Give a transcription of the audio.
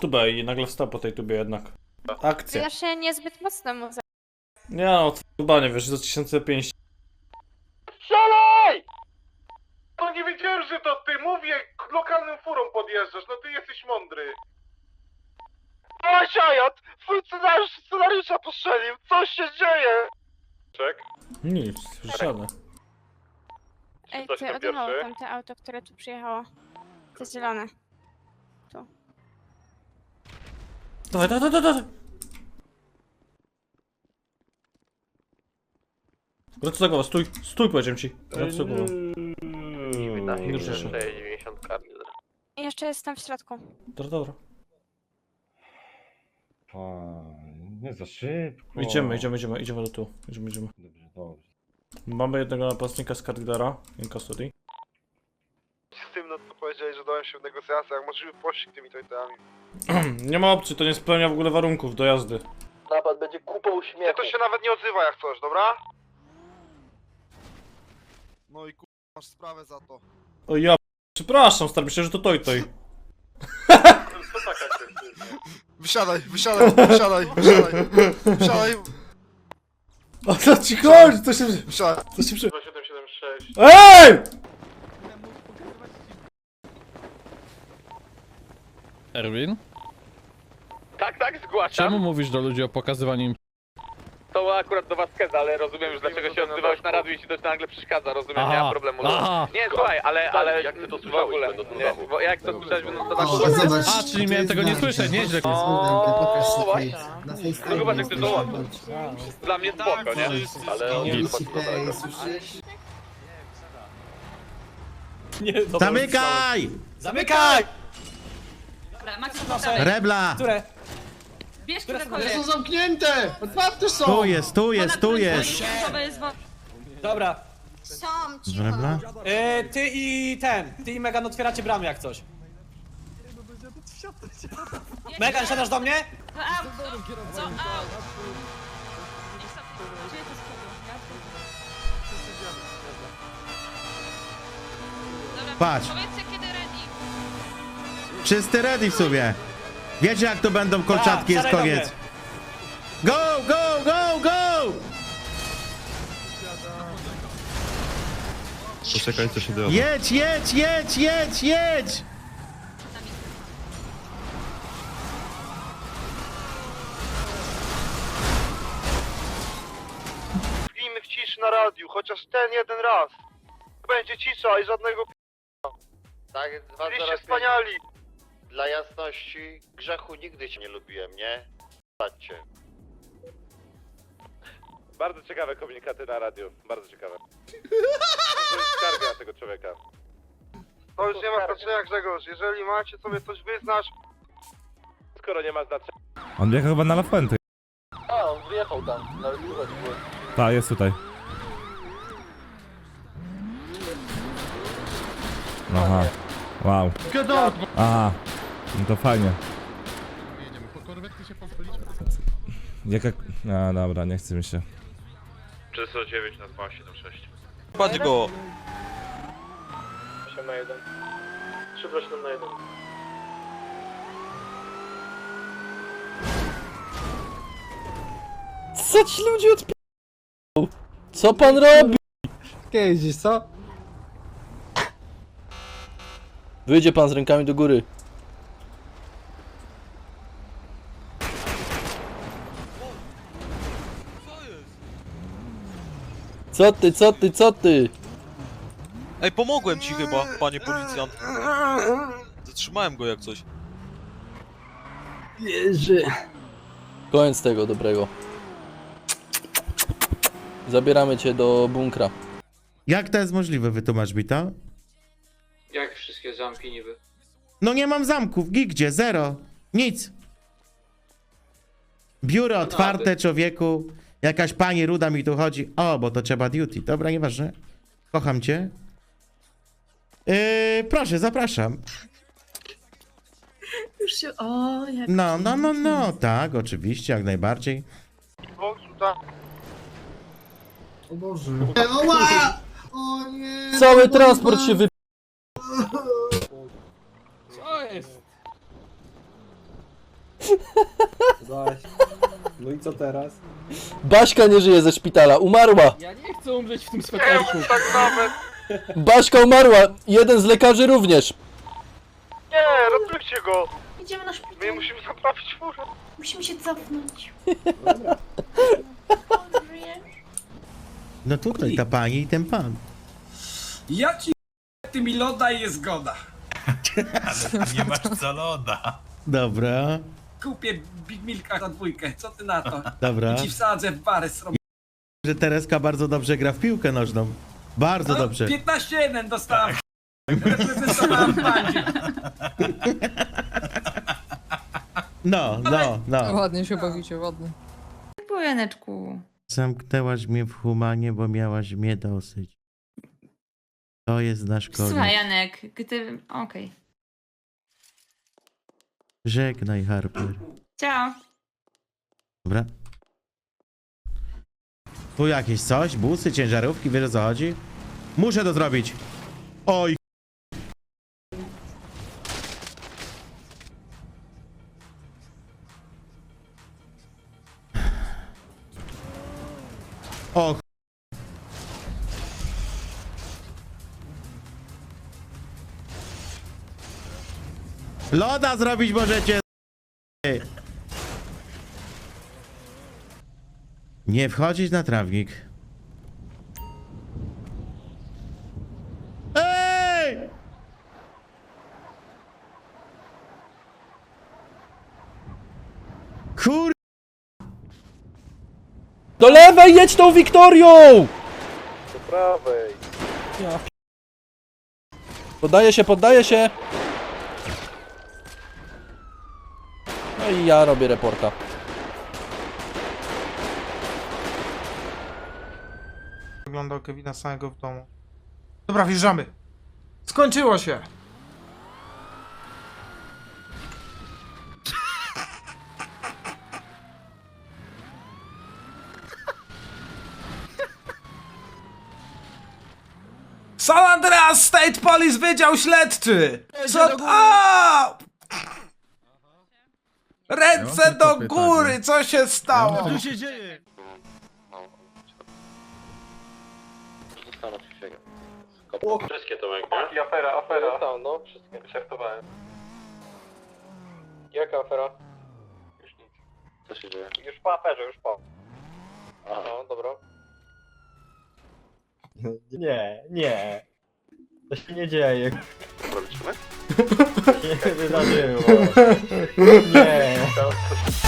tubę i nagle wstał po tej tubie jednak. Akcja. Ja się niezbyt mocno mu za... Nie no, chyba nie wiesz, za 1005. Strzelaj! To nie wiedziałem, że to ty. Mówię, lokalnym furą podjeżdżasz. No ty jesteś mądry. O, Sajat! Twój scenariusz, scenariusza postrzelił. Co się dzieje? Czek. Nic, żadne. Ej, ktoś ty tam odjechało pierwszy? tamte auto, które tu przyjechało. To zielone. Dawaj, dawaj, dawaj, dawaj. Wróć do głowy, stój, stój powiedziałem ci. Wróć do głowy. Wydaje mi się, że 90 karny. I jeszcze jest tam w środku. Dobra, dobra. A, nie za szybko. Idziemy, idziemy, idziemy, idziemy do tu. Idziemy, idziemy. Dobrze, dobrze. Mamy jednego napastnika z Cardillera, in custody. Z tym, no to powiedzieli, że dałem się w negocjacjach. Możliwy pościg tymi tojtami. nie ma opcji, to nie spełnia w ogóle warunków do jazdy. Napad będzie kupą śmiechu. to się nawet nie odzywa jak coś, dobra? No i ku... masz sprawę za to. O ja, przepraszam, stary, myślę, że to toj toj. Co taka decyzja? Wysiadaj, wysiadaj, wysiadaj, wysiadaj, wysiadaj, O co ci chodzi? Co się, wysiadaj. co się przy... 2776. EJ! Erwin? Tak, tak, zgłaszam. Czemu mówisz do ludzi o pokazywaniu im... To akurat do Waskeza, ale rozumiem już dlaczego się odzywałeś na radiu i ci to nagle przeszkadza, rozumiem, nie Aha, mam problemu. aha. Nie, słuchaj, ale, ale Jak ty to w słyszałeś, ogóle, będąc w nie, domu? bo jak to słyszałeś, no to tak O, zobacz. A, czyli miałem tego nie słyszeć, nieźle. O, właśnie. Na No chyba, że chcesz dołączyć. Dla mnie spoko, nie? Ale Nie ci play, dobra, Zamykaj! Zamykaj! Rebla! Które? Bierz Które którekolwiek. Są zamknięte! Otwarte są! Tu jest, tu jest, tu jest! Dobra. Są, Rebla? E, ty i ten. Ty i Megan otwieracie bramy jak coś. Megan, siadasz do mnie? A, co? A. Nie chcę- Gdzie to spoko? Dobra, Patrz. Wszyscy ready w sobie! Wiecie jak to będą kolczatki, jest Tak, koniec! Go, go, go, go! Poczekaj, co się dzieje. Jedź, jedź, jedź, jedź, jedź! Wbijmy w ciszy na radiu, chociaż ten jeden raz. Będzie cisza i żadnego Tak, dwa Byliście wspaniali. Dla jasności, grzechu nigdy cię nie lubiłem, nie? Patrzcie. Bardzo ciekawe komunikaty na radiu, bardzo ciekawe. To jest skarga na tego człowieka. To już nie ma znaczenia Grzegorz, jeżeli macie sobie coś wyznać... Skoro nie ma znaczenia... On jechał chyba na La Fuente. A, on wyjechał tam, nawet słychać było. Tak, jest tutaj. Aha. Wow. Aha. No to fajnie. Jaka... A, dobra, nie chce mi się. 309 na 276. Patrz go! 8 na 1. 327 na 1. Co ci ludzie odp... Co pan robi? Jeździsz, co? Wyjdzie pan z rękami do góry. Co ty, co ty, co ty? Ej, pomogłem ci chyba, panie policjant. Zatrzymałem go jak coś. Koniec tego dobrego. Zabieramy cię do bunkra. Jak to jest możliwe, wytłumacz mi to? Jak wszystkie zamki niby? No nie mam zamków, gigdzie, zero, nic. Biuro otwarte, człowieku. Jakaś pani ruda mi tu chodzi. O, bo to trzeba duty. Dobra, nieważne. Kocham cię. Yy, proszę, zapraszam. Już się... O, jak... No, no, no, no, tak, oczywiście, jak najbardziej. O Boże. Oła! O nie! Cały transport się wy... Co jest? Zaś. No i co teraz? Baśka nie żyje ze szpitala, umarła! Ja nie chcę umrzeć w tym sweterku. Tak nawet. Baśka umarła! Jeden z lekarzy również! Nie, ratujcie go. Idziemy na My szpital. musimy zaprawić furę. Musimy się cofnąć. No tutaj ta pani i ten pan. Ja ci ty mi loda i jest zgoda. Nie masz co loda. Dobra, Kupię Big Milka za dwójkę, co ty na to? dobra. wsadzę w bary srob... Że Tereska bardzo dobrze gra w piłkę nożną. Bardzo dobrze. 15-1 dostałem. Reprezentowałem bandzie. No, no, no. Ładnie się bawicie, ładnie. Bojaneczku. Zamknęłaś mnie w humanie, bo miałaś mnie dosyć. To jest nasz koniec. Janek, gdy... Okej. Żegnaj, Harper. Ciao. Dobra. Tu jakieś coś? Busy, ciężarówki, wiesz o co chodzi? Muszę to zrobić. Oj. O. Loda zrobić możecie. Nie wchodzić na trawnik. Ej! Kur... Do lewej jedź tą Wiktorią! Do prawej. Poddaję się, poddaję się! No i ja robię reporta. Wyglądał Kevina samego w domu. Dobra, wjeżdżamy. Skończyło się. San Andreas State Police Wydział Śledczy! Co a! Ręce do góry, co się stało? Co się dzieje? Wszystkie to jak I afera, afera. Tam, no, wszystkie. Żartowałem. Jaka afera? Już nic. Co się dzieje? Już po aferze, już po. Aha. No, dobra. Nie, nie. To się nie dzieje. Robiczymy? Nie, nie, nie, nie.